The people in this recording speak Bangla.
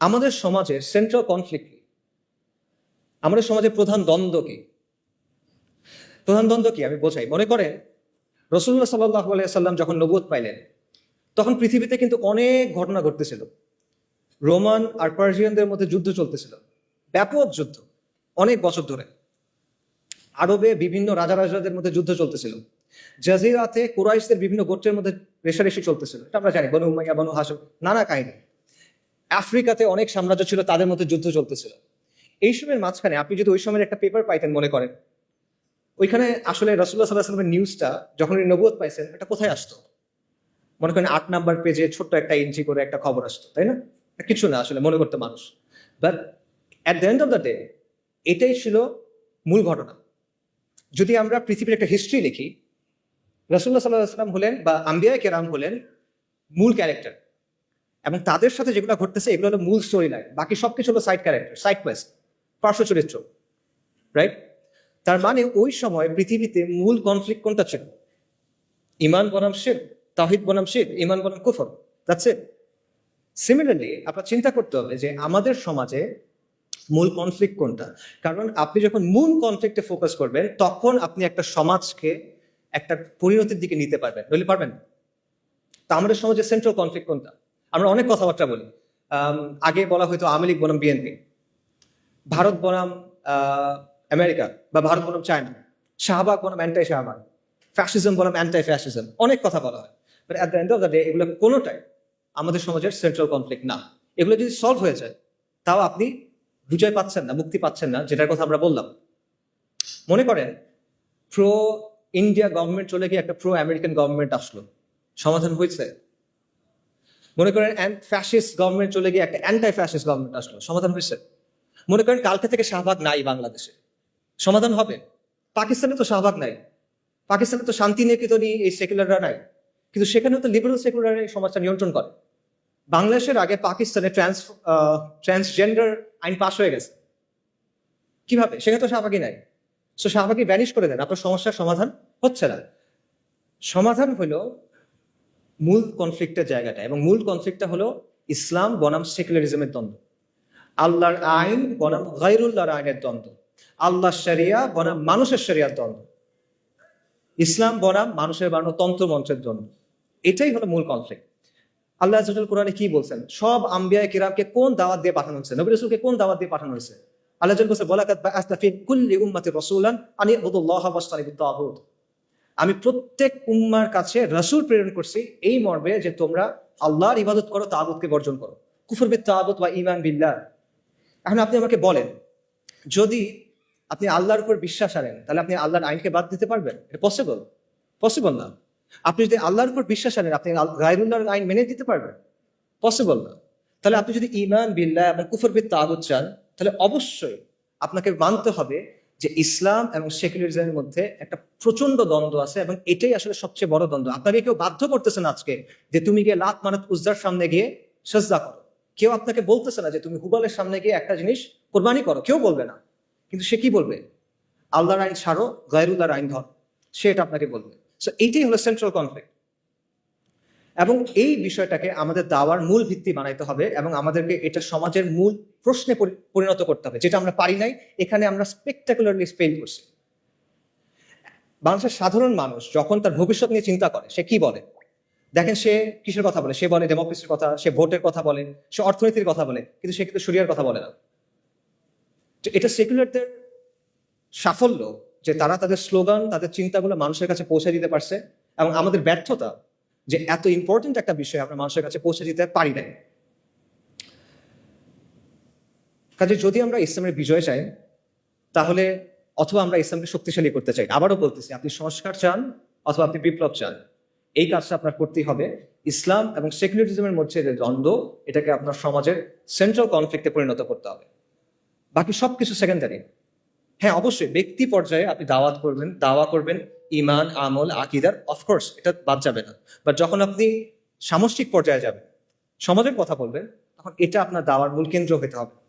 আমাদের সমাজের সেন্ট্রাল কনফ্লিক্ট কি? আমাদের সমাজের প্রধান দ্বন্দ্ব কি? প্রধান দ্বন্দ্ব কি? আমি বোঝাই। মনে করেন রসুল্লাহ সাল্লাহ সাল্লাম যখন নবুয়ত পাইলেন, তখন পৃথিবীতে কিন্তু অনেক ঘটনা ঘটতেছিল। রোমান আর পার্সিয়ানদের মধ্যে যুদ্ধ চলতেছিল। ব্যাপক যুদ্ধ, অনেক বছর ধরে। আরবে বিভিন্ন রাজা রাজাদের মধ্যে যুদ্ধ চলতেছিল। জাজিরাতে কুরাইশদের বিভিন্ন গোত্রের মধ্যে রেশারেশি চলতেছিল। এটা আমরা জানি, বনু উমাইয়া, বনু হাসম নানা কাহিনী। আফ্রিকাতে অনেক সাম্রাজ্য ছিল, তাদের মধ্যে যুদ্ধ চলতেছিল। এই সময়ের মাঝখানে আপনি যদি ওই সময়ের একটা পেপার পাইতেন মনে করেন, ওইখানে আসলে রসুল্লাহ সাল্লাহ সাল্লামের নিউজটা যখন উনি নবুয়ত পাইছেন, এটা কোথায় আসতো? মনে করেন আট নাম্বার পেজে ছোট্ট একটা এন্ট্রি করে একটা খবর আসতো, তাই না? কিছু না আসলে, মনে করতে মানুষ। But at the end of the day এটাই ছিল মূল ঘটনা। যদি আমরা পৃথিবীর একটা হিস্ট্রি লিখি রসুল্লাহ সাল্লাহ সাল্লাম হলেন বা আম্বিয়া কেরাম হলেন মূল ক্যারেক্টার এবং তাদের সাথে যেগুলো ঘটতেছে, এগুলো হলো মূল স্টোরি লাইন বাকি সবকিছু হলো সাইড ক্যারেক্টার সাইড কোয়েস্ট পার্শ্ব চরিত্র রাইট তার মানে ওই সময় পৃথিবীতে মূল কনফ্লিক্ট কোনটা ছিল? ইমান বনাম শেখ তাহিদ বনাম শিব ইমান বনাম কুফর। যাচ্ছে সিমিলারলি আপনার চিন্তা করতে হবে যে আমাদের সমাজে মূল কনফ্লিক্ট কোনটা? কারণ আপনি যখন মূল কনফ্লিক্টে ফোকাস করবেন, তখন আপনি একটা সমাজকে একটা পরিণতির দিকে নিতে পারবেন। নইলে পারবেন। তা আমাদের সমাজে সেন্ট্রাল কনফ্লিক্ট কোনটা? আমরা অনেক কথাবার্তা বলি। আগে বলা হয়তো আওয়ামী লীগ বনাম বিএনপি ভারত বনাম আমেরিকা বা ভারত বনাম চায়না। শাহবাগ বনাম অ্যান্টাই শাহবাগ ফ্যাসিজম বনাম অ্যান্টাই ফ্যাসিজম অনেক কথা বলা হয়। But at the end of the day এগুলো কোনোটাই আমাদের সমাজের সেন্ট্রাল কনফ্লিক্ট না। এগুলো যদি সলভ হয়ে যায়, তাও আপনি বিজয় পাচ্ছেন না, মুক্তি পাচ্ছেন না, যেটার কথা আমরা বললাম। মনে করেন প্রো ইন্ডিয়া গভর্নমেন্ট চলে গিয়ে একটা প্রো আমেরিকান গভর্নমেন্ট আসলো। সমাধান হয়েছে। মনে করেন ফ্যাসিস্ট গভর্নমেন্ট চলে গিয়ে একটা অ্যান্টাই ফ্যাসিস্ট গভর্নমেন্ট আসলো। সমাধান হয়েছে। মনে করেন কালকে থেকে শাহবাগ নাই বাংলাদেশে। সমাধান হবে। পাকিস্তানে তো শাহবাগ নাই। পাকিস্তানে তো শান্তি নিকেতনই এই সেকুলাররা নাই। কিন্তু সেখানেও তো লিবারেল সেকুলার এই সমাজটা নিয়ন্ত্রণ করে। বাংলাদেশের আগে পাকিস্তানে ট্রান্স ট্রান্সজেন্ডার আইন পাশ হয়ে গেছে। কীভাবে? সেখানে তো শাহবাগই নাই। সো শাহবাগি ব্যানিশ করে দেন। আপনার সমস্যার সমাধান হচ্ছে না। সমাধান হলো মূল কনফ্লিক্টের জায়গাটা এবং মূল কনফ্লিক্টটা হলো ইসলাম বনাম সেকুলারিজমের দ্বন্দ্ব। আল্লাহর আইন বনাম গাইরুল্লাহর আইনের দ্বন্দ্ব। আল্লাহ শরিয়া বনাম মানুষের শরিয়ার দ্বন্দ্ব। ইসলাম বনাম মানুষের বানানো তন্ত্র মন্ত্রের দ্বন্দ্ব। এটাই হলো মূল কনফ্লিক্ট আল্লাহ আজল কোরআনে কি বলছেন? সব আম্বিয়া কিরামকে কোন দাওয়াত দিয়ে পাঠানো হয়েছে? নবী রসুলকে কোন দাওয়াত দিয়ে পাঠানো হয়েছে? আল্লাহ বলছে বলাকাত বাআসনা ফি কুল্লি উম্মাতি রাসূলান আন ইবুদুল্লাহ ওয়াসতানিবুত তাগুত আমি প্রত্যেক উম্মার কাছে রসুল প্রেরণ করছি এই মর্মে যে তোমরা আল্লাহর ইবাদত করো, তাগুতকে বর্জন করো। কুফর বিত তাগুত ওয়া ঈমান বিল্লাহ। এখন আপনি আমাকে বলেন, যদি আপনি আল্লাহর উপর বিশ্বাস আনেন তাহলে আপনি আল্লাহর আইনকে বাদ দিতে পারবেন? এটা পসিবল পসিবল না। আপনি যদি আল্লাহর উপর বিশ্বাস আনেন আপনি গায়রুল্লাহর আইন মেনে দিতে পারবেন? পসিবল না। তাহলে আপনি যদি ইমান বিল্লাহ এবং কুফর বিদ তাগুত চান, তাহলে অবশ্যই আপনাকে মানতে হবে যে ইসলাম এবং সেকুলারিজমের মধ্যে একটা প্রচণ্ড দ্বন্দ্ব আছে এবং এটাই আসলে সবচেয়ে বড় দ্বন্দ্ব। আপনাকে কেউ বাধ্য করতেছেন আজকে যে তুমি গিয়ে লাত মানত উজ্জার সামনে গিয়ে সজ্জা করো। কেউ আপনাকে বলতেছে না যে তুমি হুবালের সামনে গিয়ে একটা জিনিস কোরবানি করো। কেউ বলবে না। কিন্তু সে কি বলবে? আল্লাহর আইন ছাড়ো, গায়রুল্লাহর আইন ধর। সে এটা আপনাকে বলবে। সো এইটাই হলো সেন্ট্রাল কনফ্লিক্ট এবং এই বিষয়টাকে আমাদের দাওয়ার মূল ভিত্তি বানাইতে হবে এবং আমাদেরকে এটা সমাজের মূল প্রশ্নে পরি- পরিণত করতে হবে, যেটা আমরা পারি নাই, এখানে আমরা স্পেকটাকুলারলি ফেল করছি। বাংলাদেশের সাধারণ মানুষ যখন তার ভবিষ্যৎ নিয়ে চিন্তা করে, সে কি বলে? দেখেন সে কিসের কথা বলে? সে বলে ডেমোক্রেসির কথা, সে ভোটের কথা বলে, সে অর্থনীতির কথা বলে, কিন্তু সে কিন্তু সুরিয়ার কথা বলে না। এটা সেকুলারদের সাফল্য যে তারা তাদের স্লোগান তাদের চিন্তাগুলো মানুষের কাছে পৌঁছে দিতে পারছে এবং আমাদের ব্যর্থতা যে এত ইম্পর্টেন্ট একটা বিষয় আমরা মানুষের কাছে পৌঁছে দিতে পারি নাই। কাজে যদি আমরা ইসলামের বিজয় চাই, তাহলে অথবা আমরা ইসলামকে শক্তিশালী করতে চাই আবারও বলতেছি, আপনি সংস্কার চান অথবা আপনি বিপ্লব চান। এই কাজটা আপনার করতেই হবে। ইসলাম এবং সেকুলারিজমের মধ্যে যে দ্বন্দ্ব, এটাকে আপনার সমাজের সেন্ট্রাল কনফ্লিক্টে পরিণত করতে হবে। বাকি সবকিছু সেকেন্ডারি হ্যাঁ অবশ্যই, ব্যক্তি পর্যায়ে আপনি দাওয়াত করবেন, দাওয়া করবেন ইমান, আমল, আকিদার অফকোর্স এটা বাদ যাবে না। বা যখন আপনি সামষ্টিক পর্যায়ে যাবেন, সমাজের কথা বলবেন, তখন এটা আপনার দাওয়ার মূল কেন্দ্র হতে হবে।